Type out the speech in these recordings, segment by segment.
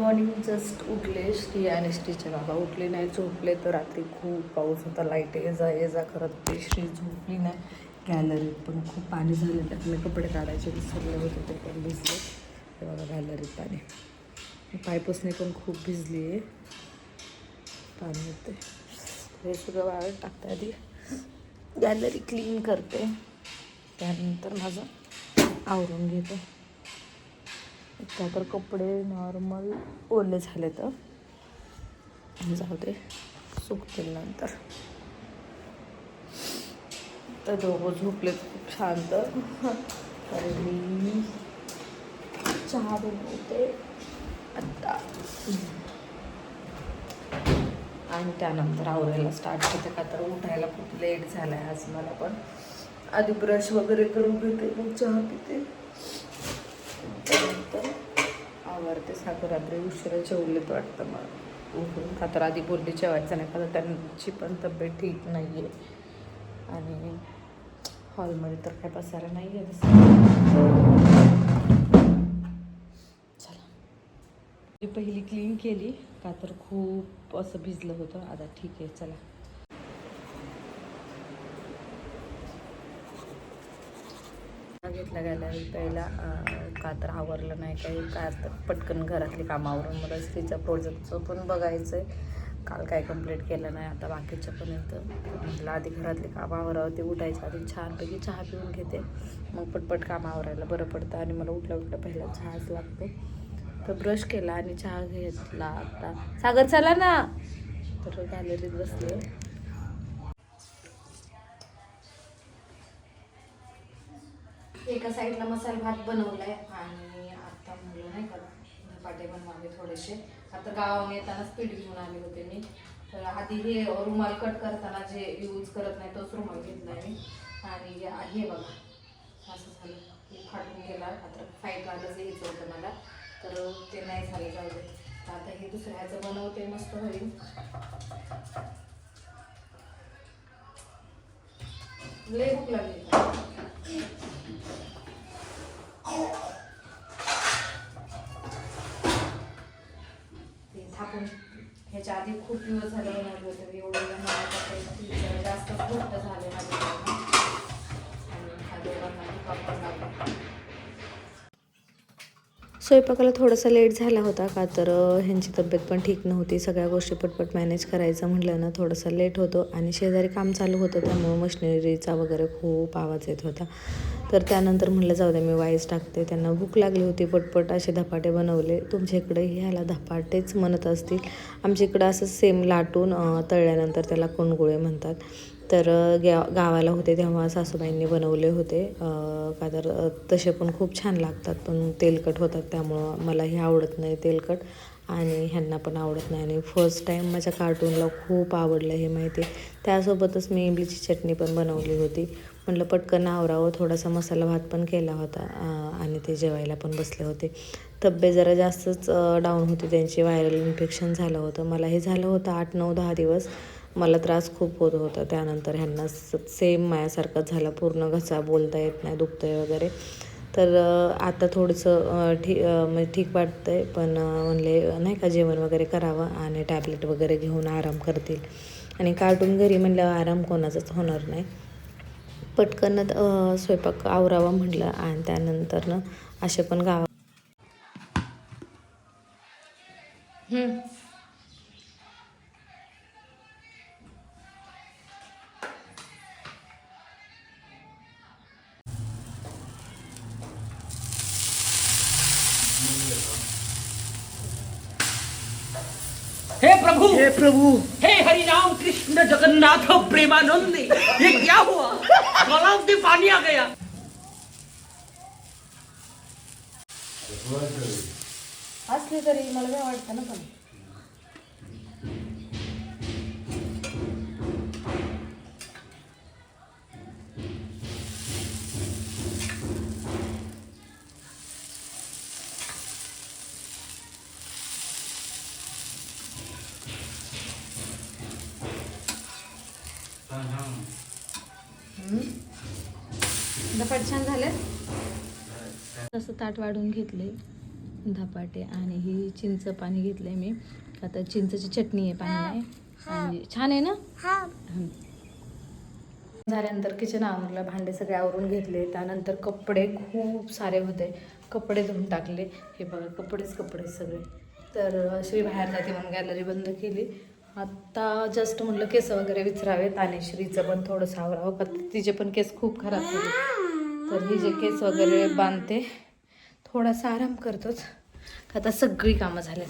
Morning just उठले श्री आणि श्रीचे बाबा उठले नाही झोपले तर रात्री खूप पाऊस होता लाइट ये जा ये जा करत ते श्री झोपली नाही. गॅलरीत पण खूप पाणी झाले त्यात मी कपडे काढायचे विसरले होते ते पण भिजले ते बघा गॅलरीत पाणी. पायपसने पण खूप भिजली आहे. पाणी येते हे सगळं वाळत टाकते आधी. गॅलरी क्लीन करते. त्यानंतर माझं आवरून घेते. त्या तर कपडे नॉर्मल ओले झाले तर जाऊ दे सुकतील नंतर. तर दोघं झोपलेत खूप शांत तर. मी चहा बनवते आत्ता आणि त्यानंतर आवरायला स्टार्ट करते का तर उठायला खूप लेट झाला आहे आज मला पण. आधी ब्रश वगैरे करून घेते मग चहा पिते. आवडते साखर रात्री उशिरा जेवलेत वाटतं मला. उठून का तर आधी बोलली जेवायचं नाही का तर त्यांची पण तब्येत ठीक नाही आहे आणि हॉलमध्ये तर काय बसायला नाही आहे चला. मी पहिली क्लीन केली का तर खूप असं भिजलं होतं. आता ठीक आहे चला. घेतला गेला पहिला का तर आवरलं नाही काही काय तर पटकन घरातली कामावरून मला स्त्रीच्या प्रोजेक्टचं पण बघायचं आहे काल काय कंप्लीट केलं नाही आता बाकीचं पण येतं. म्हटलं आधी घरातली कामं ते उठायच्या आधी छानपैकी चहा पिऊन घेते. मग पटपट कामं आवरायला बरं पडतं आणि मला उठल्या उठल्या पहिला चहाच लागतो. तर ब्रश केला आणि चहा घेतला आता. सागर चला ना. तर गॅलरीत बसले. एका साईडला मसाला भात बनवलाय आणि आता म्हणलं नाही का धपाटे बनवावे थोडेसे. आता गावाने येतानाच पीठ घेऊन आले होते मी तर आधी हे रुमाल कट करताना जे यूज करत नाही तोच रुमाल घेतलाय मी. आणि हे बघा असं झालं. फाटून गेला. आता फाईट आलंच घ्यायचं होतं मला. तर ते नाही झालं जाऊ दे. आता हे दुसऱ्याचं बनवते मस्त होईल लय भूक लागली. खूप दिवस झाले होते एवढं जास्त घट्ट झाले स्वयंपाकाला थोडासा लेट झाला होता का? तर ह्यांची तब्येत पण ठीक नव्हती. सगळ्या गोष्टी पटपट मॅनेज करायचं म्हटलं ना थोडासा लेट होतो. आणि शेजारी काम चालू होतं त्यामुळं मशिनरीचा वगैरे खूप आवाज येत होता. तर त्यानंतर म्हटलं जाऊ द्या मी वाईस टाकते. त्यांना भूक लागली होती पटपट असे धपाटे बनवले. तुमच्या इकडे ह्याला धपाटेच म्हणत असतील. आमच्या इकडं असं सेम लाटून तळल्यानंतर त्याला कोणगुळे म्हणतात. तर ग्या गा गावाला होते तेव्हा सासूबाईंनी बनवले होते. का तर तसे पण खूप छान लागतात पण तेलकट होतात त्यामुळं मलाही आवडत नाही तेलकट. आणि ह्यांना पण आवडत नाही. आणि फर्स्ट टाईम माझ्या कार्टूनला खूप आवडलं हे माहिती. आहे. त्यासोबतच मी इमलीची चटणी पण बनवली होती. म्हटलं पटकन आवरावं. थोडासा मसाला भात पण केला होता आणि ते जेवायला पण बसले होते. तब्येत जरा जास्तच डाऊन होती त्यांची व्हायरल इन्फेक्शन झालं होतं. मला हे झालं होतं आठ नऊ दहा दिवस. मला त्रास खूप होत होता. त्यानंतर ह्यांना सेम माझ्यासारखंच झालं. पूर्ण घसा बोलता येत नाही दुखतं आहे वगैरे. तर आता थोडंसं ठीक म्हणजे ठीक वाटतं आहे पण म्हणले नाही का जेवण वगैरे करावं आणि टॅबलेट वगैरे घेऊन आराम करतील. आणि कार्टून घरी म्हणल्यावर आराम कोणाचाच होणार नाही. पटकन स्वयंपाक आवरावा म्हटलं आणि त्यानंतर ना असे पण गावा हे प्रभु! हे प्रभु! हे हरि राम कृष्ण जगन्नाथ प्रेमानंद! ये क्या हुआ। गला से पानी आ गया। असले तरी मला काय वाटतं ना पण. धपाट छान झाले तसं ताट वाढून घेतले धपाटे आणि ही चिंच पाणी घेतलंय मी. आता चिंचची चटणी आहे पाणी आहे छान आहे ना? हं. झाल्यानंतर किचन आवरलं भांडे सगळे आवरून घेतले. त्यानंतर कपडे खूप सारे होते. कपडे धुवून टाकले. हे बघा कपडेच कपडे सगळे. तर श्री बाहेर जाते म्हणून गॅलरी बंद केली. आत्ता जस्ट म्हटलं केस वगैरे विचारावेत आणि श्रीचं पण थोडंसं आवरावं. का तिचे पण केस खूप खराब झाले. तर ही जे केस वगैरे बांधते थोडासा आराम करतोच. आता सगळी कामं झालेत.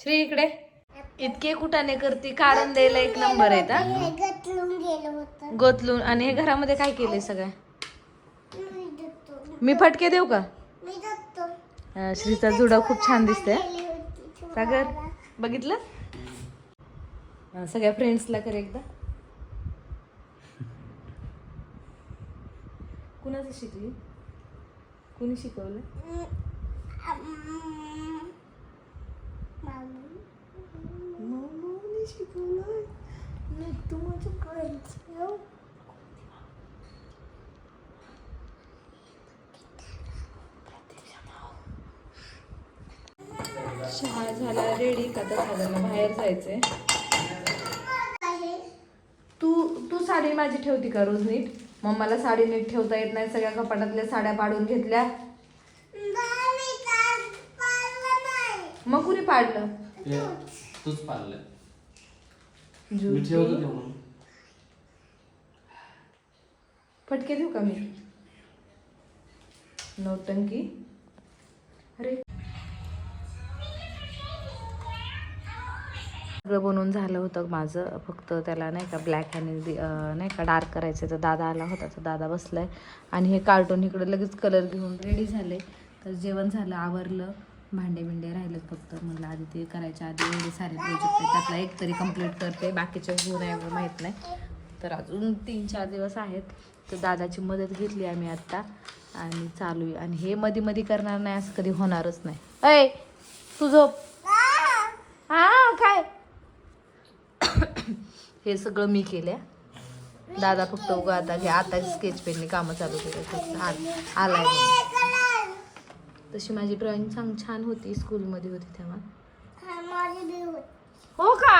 श्री इकडे. इतके कुठाने करते कारण द्यायला एक नंबर आहे गोतलून आणि हे घरामध्ये काय केलंय सगळं? मी फटके देऊ का? श्रीचा जुडा खूप छान दिसतोय. सागर बघितलं? सगळ्या फ्रेंड्सला कर एकदा. कधी शिकली कुणी शिकवलं? मम्मी शिकवलं नाही तू माझं करायचं चहा झाला रेडी. का झाला बाहेर जायचंय. तू तू साडी माझी ठेवती का रोज नीट? मम्माला साडी नीट ठेवता येत नाही. सगळ्या कपाटातल्या साड्या पाडून घेतल्या. मग कुणी पाडलं? ते तूच मी. ठेवतो म्हणून. फटके देऊ का मी? नौटंकी. सगळं बनवून झालं होतं माझं. फक्त त्याला नाही का ब्लॅक आणि दि- नाही का डार्क करायचं तर दादा आला होता. तर दादा बसलाय. आणि हे कार्टून इकडे लगेच कलर घेऊन रेडी झाले. तर जेवण झालं आवरलं. भांडे बिंडे राहिलेत फक्त. म्हणलं आधी ते करायच्या आधी एवढे सारे प्रोजेक्ट आहे त्यातला एक तरी कंप्लीट करते. बाकीचे होऊ आहे एवढं माहीत नाही. तर अजून तीन चार दिवस आहेत. तर दादाची मदत घेतली आम्ही आत्ता आणि चालू आहे. आणि हे मध्ये मध्ये करणार नाही असं कधी होणारच नाही. अय तू झोप. हा काय? हे सगळं मी केल्या. दादा फक्त उगा आता घ्या आता स्केच पेनने कामं चालू केले फक्त आल- आलाय. तशी माझी ड्रॉइंग चांग छान होती स्कूलमध्ये होती तेव्हा. हो का?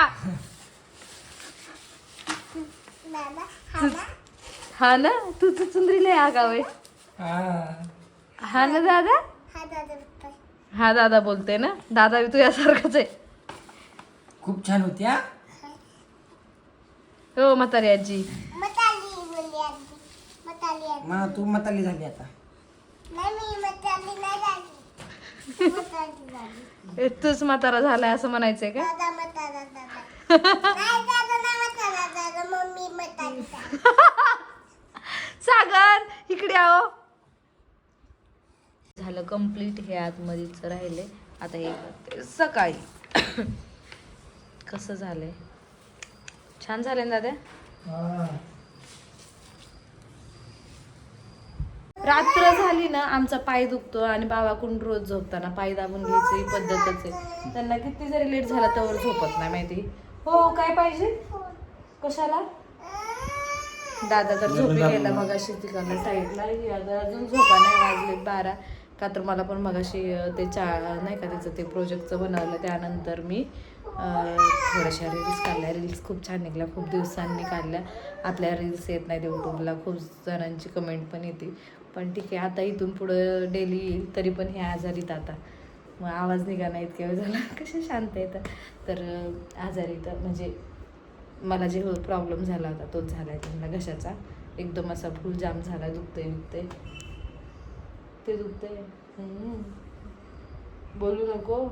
हा ना? तू तू चुंदरीला आगाव. आहे हा ना दादा? हा दादा. हा बोलते ना? दादा तू यासारखंच आहे. खूप छान होती हा? हो म्हातारी आजी. मताली बोलली आजी. मताली आजी. मग तू मताली झाली आता. नाही मी मताली नाही झाली. मताली झाली. ए, तूच म्हातारा झालाय असं म्हणायचंय का? दादा मताला दादा. नाही दादा नाही मताला दादा. मम्मी मताली. सागर इकडे आहो झालं कंप्लीट हे आतमध्येच राहिले. आता हे सकाळी. कसं झालंय? छान झालंय ना दादा? रात्र झाली ना आमचा पाय दुखतो आणि बाबाकडून रोज झोपताना पाय दाबून घ्यायची ही पद्धतच आहे. त्यांना किती जरी लेट झाला तर झोपत नाही माहिती. हो काय पाहिजे? कशाला? दादा तर झोपी गेला मगाशी तिकडनं साईडला. ही आता अजून झोपा नाही वाजलेत बारा. का तर मला पण मगाशी ते चा नाही का त्याचं ते प्रोजेक्टचं बनवलं त्यानंतर मी. थोड्याशा रील्स काढल्या. रील्स खूप छान निघल्या. खूप दिवसांनी काढल्या. आपल्या रील्स येत नाहीत यूट्यूबला खूप जणांची कमेंट पण येते. पण ठीक आहे. आता इथून पुढं डेली येईल तरी पण हे आजारीत आता. मग आवाज निघा नाही इतक्या वेळ झाला. कसे शांत येतं तर आजारी तर म्हणजे मला जे हो, प्रॉब्लेम झाला होता तोच झाला आहे त्यांना घशाचा एकदम असा फुल जाम झाला. दुखतंय दुखतंय. ते दुखतंय. बोलू नको.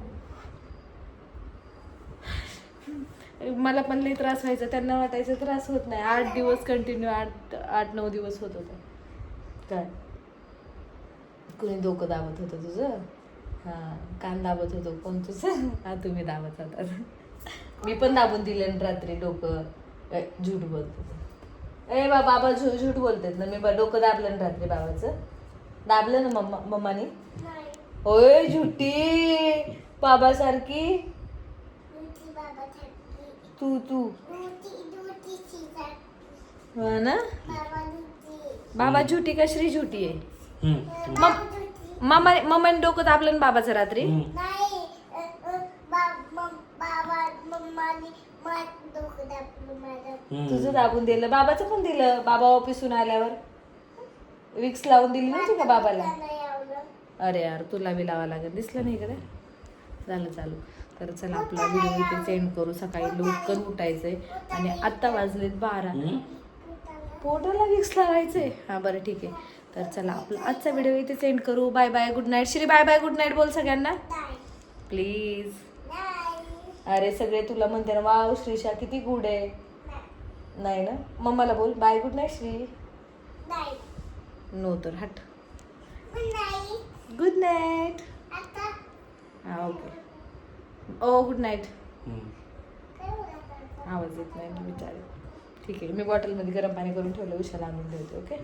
मला पण लई त्रास व्हायचा त्यांना वाटायचा त्रास होत नाही. आठ दिवस कंटिन्यू आठ आठ नऊ दिवस होत होता. काय? कुणी डोकं दाबत होतं तुझं? हां कान दाबत होतो कोण तुझं? हा तुम्ही दाबत होता. मी पण दाबून दिले ना रात्री डोकं झूट बोलतो ए बा बाबा झू झूट बोलतात ना मी बा डोकं दाबलं ना रात्री बाबाचं. दाबलं ना मम्मा मम्माने? नाही. होय झुटी बाबासारखी. बाबा तू तू. हा ना? बाबा झुटी का श्री झुटी आहे? दुधी मामा डोकं दाबलं ना बाबाचं रात्री? तुझं दाबून दिलं. बाबाचं पण दिलं. बाबा ऑफिसून आल्यावर. विक्स लावून दिली नव्हती का बाबाला? अरे यार तुला बी लावा लागेल. दिसलं नाही का? झालं चालू. तर चला आपला व्हिडिओ इथे सेंड करू. सकाळी लवकर उठायचंय. आणि आत्ता वाजलेत बारा. पोटाला विक्स लावायचंय. हा बरं ठीक आहे. तर चला आपला आजचा व्हिडिओ इथे सेंड करू. Bye bye good night Shri bye bye good night बोल सगळ्यांना. प्लीज अरे सगळे तुला म्हणते ना वाव श्रीशा किती गुड आहे. नाही ना? मम्माला बोल. Bye good night Shri. No तर हट. गुड नाईट हां ओके. ओ गुड नाईट आवाज येत नाही मी विचार ठीक आहे मी बॉटलमध्ये गरम पाणी करून ठेवलं उशाला आणून ठेवते ओके?